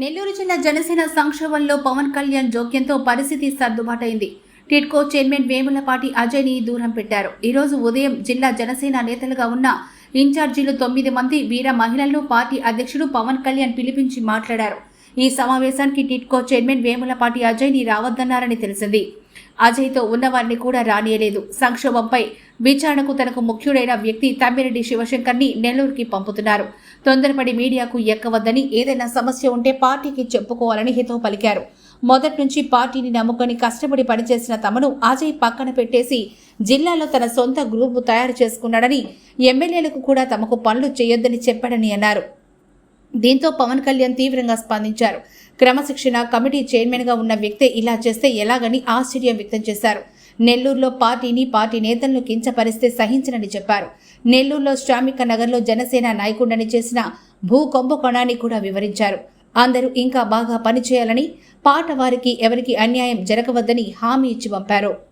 నెల్లూరు జిల్లా జనసేన సంక్షోభంలో పవన్ కళ్యాణ్ జోక్యంతో పరిస్థితి సర్దుబాటైంది. టిడ్కో చైర్మన్ వేములపాటి అజయ్ని దూరం పెట్టారు. ఈరోజు ఉదయం జిల్లా జనసేన నేతలుగా ఉన్న ఇన్ఛార్జీలు తొమ్మిది మంది వీర మహిళలను పార్టీ అధ్యక్షుడు పవన్ కళ్యాణ్ పిలిపించి మాట్లాడారు. ఈ సమావేశానికి టిడ్కో చైర్మన్ వేములపాటి అజయ్ని రావద్దన్నారని తెలిసింది. అజయ్తో ఉన్నవారిని కూడా రానియలేదు. సంక్షోభంపై విచారణకు తనకు ముఖ్యుడైన వ్యక్తి తమ్మిరెడ్డి శివశంకర్ని నెల్లూరుకి పంపుతున్నారు. తొందరపడి మీడియాకు ఎక్కవద్దని ఏదైనా సమస్య ఉంటే పార్టీకి చెప్పుకోవాలని హితవు పలికారు. మొదటి నుంచి పార్టీని నమ్ముకొని కష్టపడి పనిచేసిన తమను అజయ్ పక్కన పెట్టేసి జిల్లాలో తన సొంత గ్రూపు తయారు చేసుకున్నాడని ఎమ్మెల్యేలకు కూడా తమకు పనులు చేయొద్దని చెప్పాడని అన్నారు. దీంతో పవన్ కళ్యాణ్ తీవ్రంగా స్పందించారు. క్రమశిక్షణ కమిటీ చైర్మన్గా ఉన్న వ్యక్తే ఇలా చేస్తే ఎలాగని ఆశ్చర్యం వ్యక్తం చేశారు. నెల్లూరులో పార్టీని పార్టీ నేతలను కించపరిస్తే సహించనని చెప్పారు. నెల్లూరులో శ్రామిక నగర్లో జనసేన నాయకుడని చేసిన భూ కుంభకోణాన్ని కూడా వివరించారు. అందరూ ఇంకా బాగా పనిచేయాలని పాట వారికి ఎవరికి అన్యాయం జరగవద్దని హామీ ఇచ్చి పంపారు.